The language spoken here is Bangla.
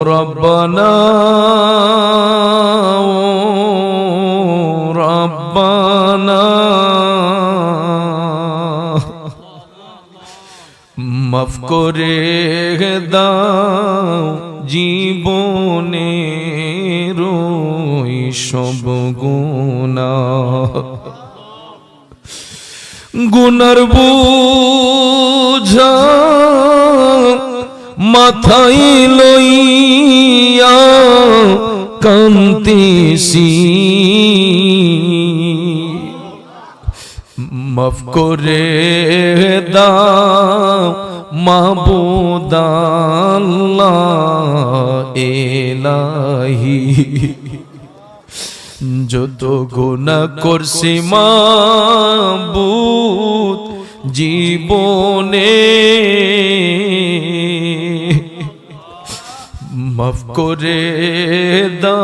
ربنا ربنا মাফ করে দাও জীবনে রই সব গুণা গুনার বুঝা মাথায় লইয়া কান্তিসি মাফ করে দাও এলাহি। যত গুণা করছি মাবুদ জীবনে মাফ করে দা